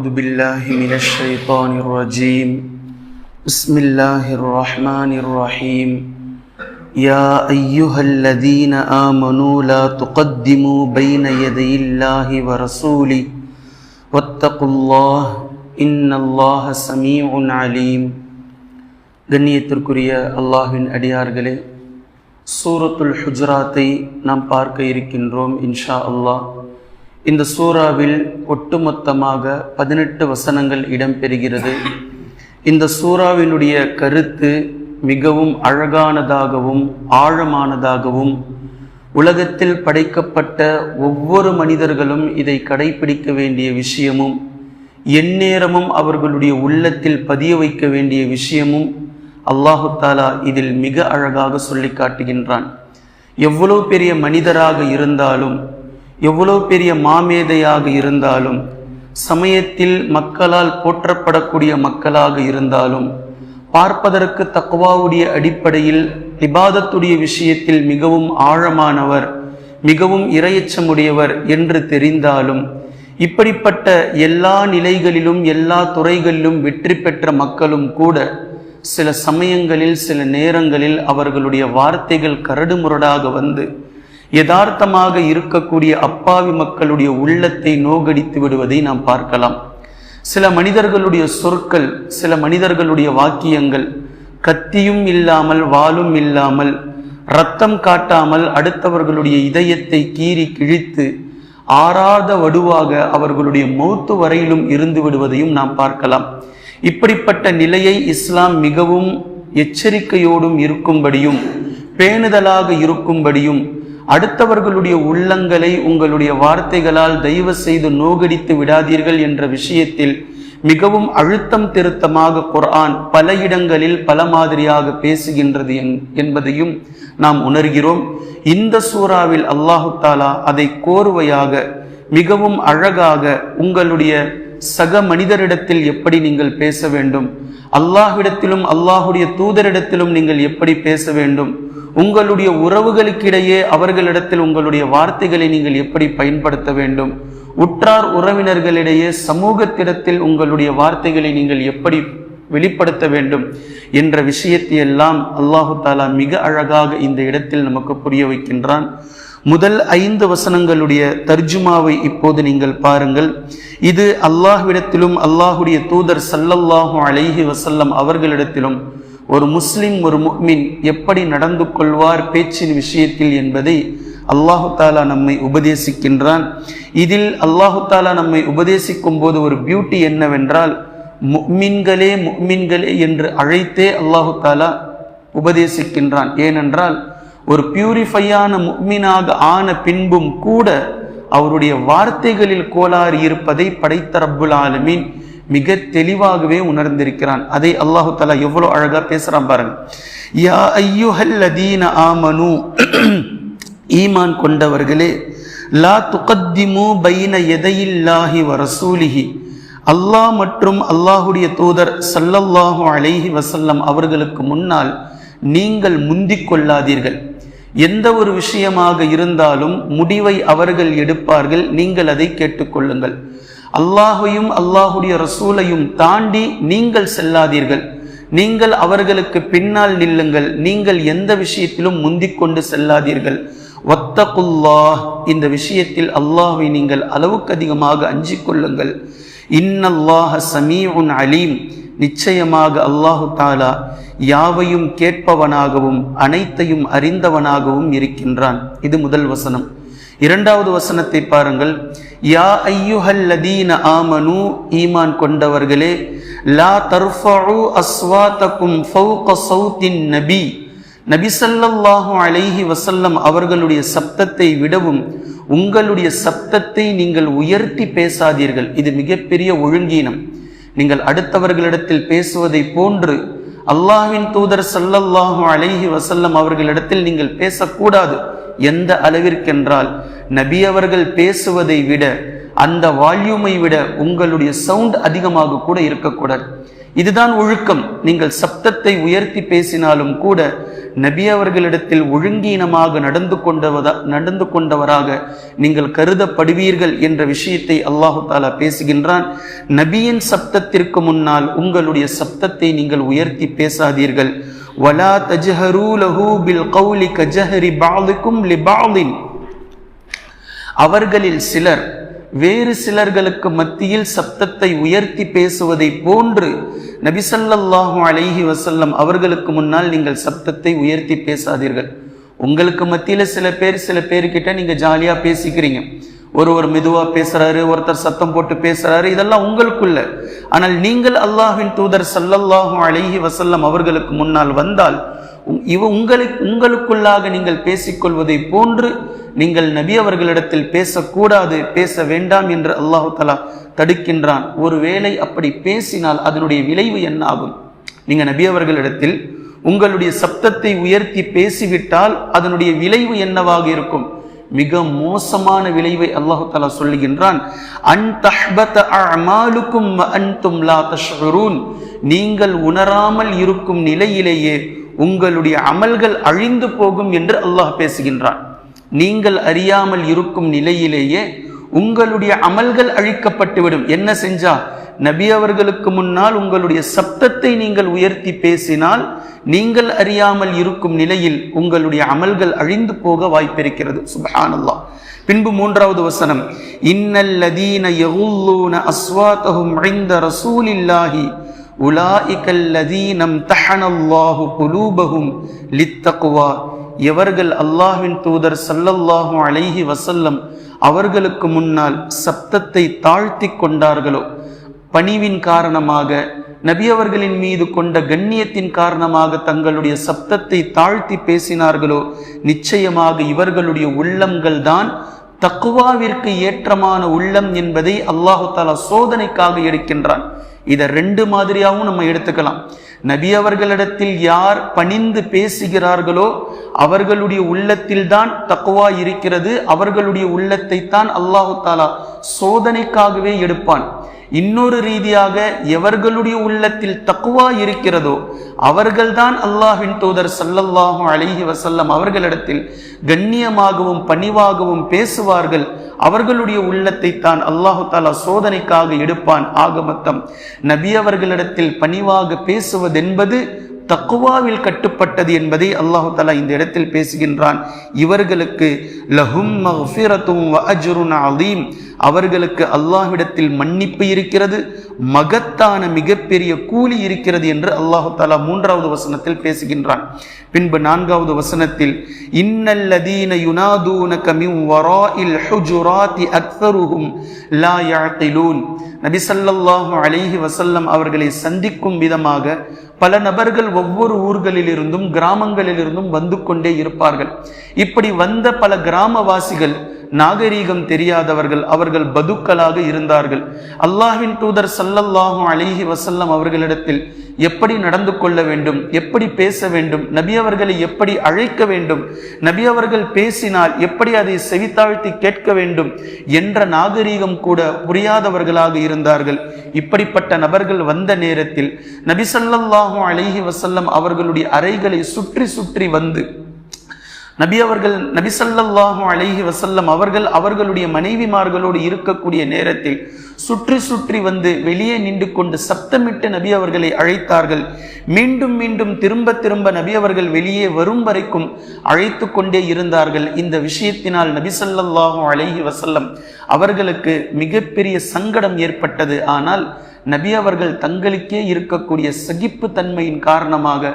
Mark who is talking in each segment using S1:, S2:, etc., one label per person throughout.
S1: أعوذ بالله من الشيطان الرجيم بسم الله الرحمن الرحيم يا أيها الذين آمنوا لا تقدموا بين يدي الله ورسوله واتقوا الله إن الله سميع عليم கண்ணியத்திற்குரிய அல்லாஹ்வின் அடியார்களே சூரத்துல் ஹுஜராத்தை நாம் பார்க்க இருக்கின்றோம் இன்ஷா அல்லாஹ் இந்த சூறாவில் ஒட்டுமொத்தமாக பதினெட்டு வசனங்கள் இடம்பெறுகிறது. இந்த சூறாவினுடைய கருத்து மிகவும் அழகானதாகவும் ஆழமானதாகவும் உலகத்தில் படைக்கப்பட்ட ஒவ்வொரு மனிதர்களும் இதை கடைபிடிக்க வேண்டிய விஷயமும் எந்நேரமும் அவர்களுடைய உள்ளத்தில் பதிய வைக்க வேண்டிய விஷயமும் அல்லாஹு தாலா இதில் மிக அழகாக சொல்லி காட்டுகின்றான் எவ்வளோ பெரிய மனிதராக இருந்தாலும் எவ்வளோ பெரிய மாமேதையாக இருந்தாலும் சமயத்தில் மக்களால் போற்றப்படக்கூடிய மக்களாக இருந்தாலும் பார்ப்பதற்கு தக்குவாவுடைய அடிப்படையில் இபாதத்துடைய விஷயத்தில் மிகவும் ஆழமானவர் மிகவும் இரையச்சமுடையவர் என்று தெரிந்தாலும் இப்படிப்பட்ட எல்லா நிலைகளிலும் எல்லா துறைகளிலும் வெற்றி பெற்ற மக்களும் கூட சில சமயங்களில் சில நேரங்களில் அவர்களுடைய வார்த்தைகள் கரடுமுரடாக வந்து யதார்த்தமாக இருக்கக்கூடிய அப்பாவி மக்களுடைய உள்ளத்தை நோகடித்து விடுவதை நாம் பார்க்கலாம். சில மனிதர்களுடைய சொற்கள் சில மனிதர்களுடைய வாக்கியங்கள் கத்தியும் இல்லாமல் வாளும் இல்லாமல் ரத்தம் காட்டாமல் அடுத்தவர்களுடைய இதயத்தை கீறி கிழித்து ஆறாத வடுவாக அவர்களுடைய மௌத்து வரையிலும் இருந்து விடுவதையும் நாம் பார்க்கலாம். இப்படிப்பட்ட நிலையை இஸ்லாம் மிகவும் எச்சரிக்கையோடும் இருக்கும்படியும் பேணுதலாக இருக்கும்படியும் அடுத்தவர்களுடைய உள்ளங்களை உங்களுடைய வார்த்தைகளால் தயவு செய்து நோகடித்து விடாதீர்கள் என்ற விஷயத்தில் மிகவும் அழுத்தம் திருத்தமாக குர்ஆன் பல இடங்களில் பல மாதிரியாக பேசுகின்றது என்பதையும் நாம் உணர்கிறோம். இந்த சூறாவில் அல்லாஹு தாலா அதை கோர்வையாக மிகவும் அழகாக உங்களுடைய சக மனிதரிடத்தில் எப்படி நீங்கள் பேச வேண்டும்? அல்லாஹ்விடத்திலும் அல்லாஹுடைய தூதரிடத்திலும் நீங்கள் எப்படி பேச வேண்டும்? உங்களுடைய உறவுகளுக்கிடையே அவர்களிடத்தில் உங்களுடைய வார்த்தைகளை நீங்கள் எப்படி பயன்படுத்த வேண்டும்? உற்றார் உறவினர்களிடையே சமூகத்திடத்தில் உங்களுடைய வார்த்தைகளை நீங்கள் எப்படி வெளிப்படுத்த வேண்டும்? என்ற விஷயத்தை எல்லாம் அல்லாஹு தாலா மிக அழகாக இந்த இடத்தில் நமக்கு புரிய வைக்கின்றான். முதல் ஐந்து வசனங்களுடைய தர்ஜுமாவை இப்போது நீங்கள் பாருங்கள். இது அல்லாஹ்விடத்திலும் அல்லாஹுடைய தூதர் சல்லல்லாஹு அலைஹி வசல்லம் அவர்களிடத்திலும் ஒரு முஸ்லிம் ஒரு முக்மின் எப்படி நடந்து கொள்வார் பேச்சின் விஷயத்தில் என்பதை அல்லாஹு தாலா நம்மை உபதேசிக்கின்றான். இதில் அல்லாஹு தாலா நம்மை உபதேசிக்கும் போது ஒரு பியூட்டி என்னவென்றால் முக்மின்களே முக்மின்களே என்று அழைத்தே அல்லாஹு தாலா உபதேசிக்கின்றான். ஏனென்றால் ஒரு பியூரிஃபையான முக்மினாக ஆன பின்பும் கூட அவருடைய வார்த்தைகளில் கோளாறு இருப்பதை படைத்த ரப்புல் ஆலமீன் மிக தெளிவாகவே உணர்ந்திருக்கிறான். அதை அல்லாஹு தலா எவ்வளோ அழகா பேசுறான் பாருங்க. யா ஐயுஹல்லதீன ஆமனு ஈமான் கொண்டவர்களே லா துகத்திமு பைன எதையில்லாஹி வரசூலிஹி அல்லாஹ் மற்றும் அல்லாஹுடைய தூதர் சல்லல்லாஹு அலைஹி வசல்லம் அவர்களுக்கு முன்னால் நீங்கள் முந்திக் கொள்ளாதீர்கள். எந்த ஒரு விஷயமாக இருந்தாலும் முடிவை அவர்கள் எடுப்பார்கள். நீங்கள் அதை கேட்டுக்கொள்ளுங்கள். அல்லாஹையும் அல்லாஹுடைய ரசூலையும் தாண்டி நீங்கள் செல்லாதீர்கள். நீங்கள் அவர்களுக்கு பின்னால் நில்லுங்கள். நீங்கள் எந்த விஷயத்திலும் முந்திக்கொண்டு செல்லாதீர்கள். ஒத்தகுல்லா இந்த விஷயத்தில் அல்லாஹை நீங்கள் அளவுக்கு அதிகமாக அஞ்சிக் கொள்ளுங்கள். இன்னல்லாஹ சமீஉன் அலீம். நிச்சயமாக அல்லாஹு தாலா யாவையும் கேட்பவனாகவும் அனைத்தையும் அறிந்தவனாகவும் இருக்கின்றான். இது முதல் வசனம். இரண்டாவது வசனத்தை பாருங்கள். யா ஐயுஹல்லதீன ஆமனு ஈமான் கொண்டவர்களே லா தர்ஃபு அஸ்வாத்தக்கும் ஃபௌக சௌத்தின் நபி. நபிசல்லாஹு அலைஹி வசல்லம் அவர்களுடைய சப்தத்தை விடவும் உங்களுடைய சப்தத்தை நீங்கள் உயர்த்தி பேசாதீர்கள். இது மிகப்பெரிய ஒழுங்கீனம். நீங்கள் அடுத்தவர்களிடத்தில் பேசுவதை போன்று அல்லாஹின் தூதர் சல்லல்லாஹு அலைஹி வசல்லம் அவர்களிடத்தில் நீங்கள் பேசக்கூடாது. எந்த அளவிற்கென்றால் நபி அவர்கள் பேசுவதை விட அந்த வால்யூமை விட உங்களுடைய சவுண்ட் அதிகமாக கூட இருக்கக்கூடாது. இதுதான் ஒழுக்கம். நீங்கள் சப்தத்தை உயர்த்தி பேசினாலும் கூட நபி அவர்களிடத்தில் ஒழுங்கீனமாக நடந்து கொண்டவதா நடந்து கொண்டவராக நீங்கள் கருதப்படுவீர்கள் என்ற விஷயத்தை அல்லாஹு தாலா பேசுகின்றான். நபியின் சப்தத்திற்கு முன்னால் உங்களுடைய சப்தத்தை நீங்கள் உயர்த்தி பேசாதீர்கள். வலா தஜஹரூ லஹூ பில் கௌலி கஜஹரி பாலுக்கும் லிபாலின். அவர்களில் சிலர் வேறு சிலர்களுக்கு மத்தியில் சப்தத்தை உயர்த்தி பேசுவதை போன்று நபிசல்லாஹு அலைஹி வசல்லம் அவர்களுக்கு முன்னால் நீங்கள் சப்தத்தை உயர்த்தி பேசாதீர்கள். உங்களுக்கு மத்தியில் சில பேர் சில பேர்கிட்ட நீங்கள் ஜாலியாக பேசிக்கிறீங்க. ஒருவர் மெதுவாக பேசுகிறாரு ஒருத்தர் சத்தம் போட்டு பேசுகிறாரு இதெல்லாம் உங்களுக்குள்ள. ஆனால் நீங்கள் அல்லாஹின் தூதர் சல்லல்லாஹு அலைஹி வசல்லம் அவர்களுக்கு முன்னால் வந்தால் இவ உங்களுக்கு உங்களுக்குள்ளாக நீங்கள் பேசிக்கொள்வதை போன்று நீங்கள் நபி அவர்களிடத்தில் பேசக்கூடாது பேச வேண்டாம் என்று அல்லாஹு தலா தடுக்கின்றான். ஒருவேளை அப்படி பேசினால் அதனுடைய விளைவு என்ன ஆகும்? நீங்க நபி அவர்களிடத்தில் உங்களுடைய சப்தத்தை உயர்த்தி பேசிவிட்டால் அதனுடைய விளைவு என்னவாக இருக்கும்? மிக மோசமான விளைவை அல்லாஹு தாலா சொல்லுகின்றான். நீங்கள் உணராமல் இருக்கும் நிலையிலேயே உங்களுடைய அமல்கள் அழிந்து போகும் என்று அல்லாஹ் பேசுகின்றான். நீங்கள் அறியாமல் இருக்கும் நிலையிலேயே உங்களுடைய அமல்கள் அழிக்கப்பட்டுவிடும். என்ன செஞ்சா? நபி அவர்களுக்கு முன்னால் உங்களுடைய சப்தத்தை நீங்கள் உயர்த்தி பேசினால் நீங்கள் அறியாமல் இருக்கும் நிலையில் உங்களுடைய அமல்கள் அழிந்து போக வாய்ப்பிருக்கிறது. சுபஹானல்லா பின்பு மூன்றாவது வசனம். இன்னல்லதீன யகுல்லூன அஸ்வாத்தஹும் ஐந்த ரசூலில்லாஹி உலாஇகல்லதீனம் தஹனல்லாஹு குலூபஹும் லித்தகுவா. எவர்கள் அல்லாஹின் தூதர் சல்லல்லாஹு அலைஹி வசல்லம் அவர்களுக்கு முன்னால் சப்தத்தை தாழ்த்தி கொண்டார்களோ? பணிவின் காரணமாக நபி அவர்களின் மீது கொண்ட கண்ணியத்தின் காரணமாக தங்களுடைய சப்தத்தை தாழ்த்தி பேசினார்களோ? நிச்சயமாக இவர்களுடைய உள்ளங்கள் தான் தக்குவாவிற்கு ஏற்றமான உள்ளம் என்பதை அல்லாஹு தாலா சோதனைக்காக எடுக்கின்றான். இதை ரெண்டு மாதிரியாகவும் நம்ம எடுத்துக்கலாம். நபி அவர்களிடத்தில் யார் பணிந்து பேசுகிறார்களோ அவர்களுடைய உள்ளத்தில் தான் தக்குவா இருக்கிறது அவர்களுடைய உள்ளத்தை தான் அல்லாஹு தாலா சோதனைக்காகவே எடுப்பான். இன்னொரு ரீதியாக எவர்களுடைய உள்ளத்தில் தக்குவா இருக்கிறதோ அவர்கள்தான் அல்லாஹின் தூதர் சல்லல்லாஹும் அழகி வசல்லம் அவர்களிடத்தில் கண்ணியமாகவும் பணிவாகவும் பேசுவார்கள். அவர்களுடைய உள்ளத்தை தான் அல்லாஹு தாலா சோதனைக்காக எடுப்பான். ஆகமத்தம் நபி அவர்களிடத்தில் பணிவாக பேசுவதென்பது தக்குவாவில் கட்டுப்பட்டது என்பதை அல்லாஹு தாலா இந்த இடத்தில் பேசுகின்றான். இவர்களுக்கு லஹும் அலீம். அவர்களுக்கு அல்லாஹ்விடத்தில் மன்னிப்பு இருக்கிறது மகத்தான மிகப்பெரிய கூலி இருக்கிறது என்று அல்லாஹு தாலா மூன்றாவது வசனத்தில் பேசுகின்றான். பின்பு நான்காவது வசனத்தில் இன்னல்லதீன யுனாதூனக மின் வராஇல் ஹுஜுராத்தி அக்ஸருஹும் லா யாத்திலூன் நபி ஸல்லல்லாஹு அலைஹி வஸல்லம் அவர்களை சந்திக்கும் விதமாக பல நபர்கள் ஒவ்வொரு ஊர்களிலிருந்தும் கிராமங்களிலிருந்தும் வந்து கொண்டே இருப்பார்கள். இப்படி வந்த பல கிராமவாசிகள் நாகரீகம் தெரியாதவர்கள் அவர்கள் பதுக்களாக இருந்தார்கள். அல்லாஹின் தூதர் சல்லல்லாஹும் அலிஹி வசல்லம் அவர்களிடத்தில் எப்படி நடந்து கொள்ள வேண்டும் எப்படி பேச வேண்டும் நபி அவர்களை எப்படி அழைக்க வேண்டும் நபி அவர்கள் பேசினால் எப்படி அதை செவித்தாழ்த்தி கேட்க வேண்டும் என்ற நாகரீகம் கூட புரியாதவர்களாக இருந்தார்கள். இப்படிப்பட்ட நபர்கள் வந்த நேரத்தில் நபி சல்லல்லாஹும் அலிஹி வசல்லம் அவர்களுடைய அறைகளை சுற்றி சுற்றி வந்து நபி அவர்கள் நபி சல்லல்லாஹு வசல்லம் அவர்கள் அவர்களுடைய மனைவிமார்களோடு இருக்கக்கூடிய நேரத்தில் சுற்றி சுற்றி வந்து வெளியே நின்று கொண்டு சப்தமிட்டு நபி அவர்களை அழைத்தார்கள். மீண்டும் மீண்டும் திரும்ப திரும்ப நபி அவர்கள் வெளியே வரும் வரைக்கும் அழைத்து கொண்டே இருந்தார்கள். இந்த விஷயத்தினால் நபி சல்லல்லாஹு வசல்லம் அவர்களுக்கு மிகப்பெரிய சங்கடம் ஏற்பட்டது. ஆனால் நபி அவர்கள் தங்களுக்கே இருக்கக்கூடிய சகிப்பு தன்மையின் காரணமாக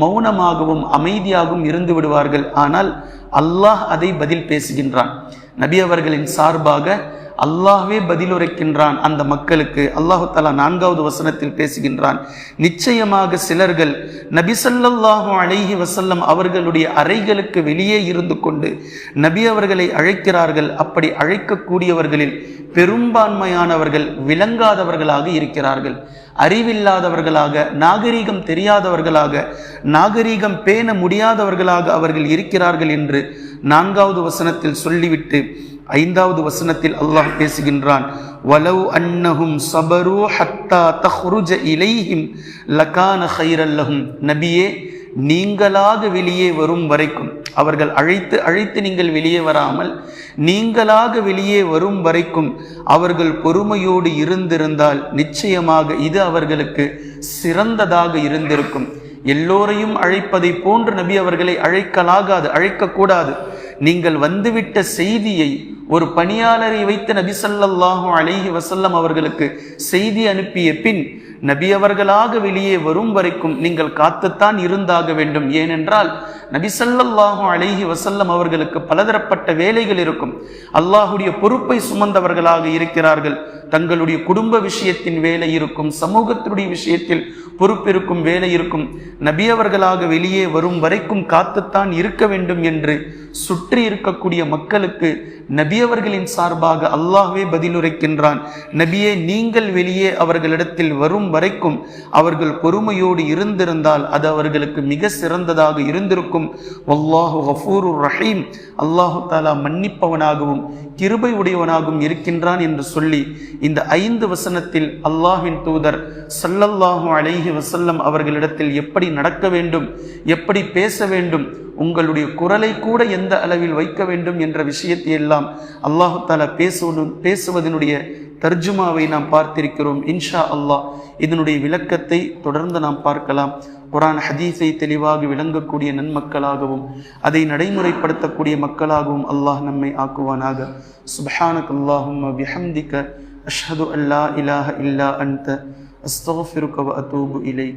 S1: மௌனமாகவும் அமைதியாகவும் இருந்து விடுவார்கள். ஆனால் அல்லாஹ் அதை பதில் பேசுகின்றான். நபி அவர்களின் சார்பாக அல்லாஹ்வே பதிலுரைக்கின்றான் அந்த மக்களுக்கு. அல்லாஹு தலா நான்காவது வசனத்தில் பேசுகின்றான். நிச்சயமாக சிலர்கள் நபிசல்லாஹு அழகி வசல்லம் அவர்களுடைய அறைகளுக்கு வெளியே இருந்து கொண்டு நபி அவர்களை அழைக்கிறார்கள். அப்படி அழைக்கக்கூடியவர்களில் பெரும்பான்மையானவர்கள் விளங்காதவர்களாக இருக்கிறார்கள். அறிவில்லாதவர்களாக நாகரீகம் தெரியாதவர்களாக நாகரீகம் பேண முடியாதவர்களாக அவர்கள் இருக்கிறார்கள் என்று நான்காவது வசனத்தில் சொல்லிவிட்டு ஐந்தாவது வசனத்தில் அல்லாஹ் பேசுகின்றான் வலவு அன்னஹும் சபரு ஹத்தா தஹ்ருஜ இலைஹிம் லகான ஹைரல்லஹும் நபியே நீங்களாக வெளியே வரும் வரைக்கும் அவர்கள் அழைத்து அழைத்து நீங்கள் வெளியே வராமல் நீங்களாக வெளியே வரும் வரைக்கும் அவர்கள் பொறுமையோடு இருந்திருந்தால் நிச்சயமாக இது அவர்களுக்கு சிறந்ததாக இருந்திருக்கும். எல்லோரையும் அழைப்பதை போன்று நபி அவர்களை அழைக்கலாகாது அழைக்கக்கூடாது. நீங்கள் வந்துவிட்ட செய்தியை ஒரு பணியாளரை வைத்து நபி ஸல்லல்லாஹு அலைஹி வசல்லம் அவர்களுக்கு செய்தி அனுப்பிய பின் நபி அவர்களாக வெளியே வரும் வரைக்கும் நீங்கள் காத்துத்தான் இருந்தாக வேண்டும். ஏனென்றால் நபி ஸல்லல்லாஹு அலைஹி வசல்லம் அவர்களுக்கு பலதரப்பட்ட வேலைகள் இருக்கும். அல்லாஹுடைய பொறுப்பை சுமந்தவர்களாக இருக்கிறார்கள். தங்களுடைய குடும்ப விஷயத்தின் வேலை இருக்கும். சமூகத்தினுடைய விஷயத்தில் பொறுப்பிருக்கும் வேலை இருக்கும். நபி அவர்களாக வெளியே வரும் வரைக்கும் காத்துத்தான் இருக்க வேண்டும் என்று சுற்றி இருக்கக்கூடிய மக்களுக்கு நபி அவர்களின் சார்பாக அல்லாஹ்வே பதிலுரைக்கின்றான். நபியே நீங்கள் வெளியே அவர்களிடத்தில் வரும் வரைக்கும் அவர்கள் பொறுமையோடு இருந்திருந்தால் அது அவர்களுக்கு மிக சிறந்ததாக இருந்திருக்கும். வல்லாஹு ஹஃபூரு ரஹீம். அல்லாஹு தாலா மன்னிப்பவனாகவும் கிருபை உடையவனாகவும் இருக்கின்றான் என்று சொல்லி இந்த ஐந்து வசனத்தில் அல்லாஹின் தூதர் சல்லல்லாஹு அலைஹி வசல்லம் அவர்களிடத்தில் எப்படி நடக்க வேண்டும் எப்படி பேச வேண்டும் உங்களுடைய குரலை கூட எந்த அளவில் வைக்க வேண்டும் என்ற விஷயத்தை எல்லாம் அல்லாஹு தாலா பேசுவதும் பேசுவதனுடைய தர்ஜுமாவை நாம் பார்த்திருக்கிறோம். இன்ஷா அல்லாஹ் இதனுடைய விளக்கத்தை தொடர்ந்து நாம் பார்க்கலாம். குரான் ஹதீஸை தெளிவாக விளங்கக்கூடிய நன்மக்களாகவும் அதை நடைமுறைப்படுத்தக்கூடிய மக்களாகவும் அல்லாஹ் நம்மை ஆக்குவானாக. சுபஹானக் அல்லாஹும் பிஹம்திக அஷ்ஹது அல்லா இலாஹ இல்லா அன்த அஸ்தோஃபிருக்கவ அத்தூபு இலை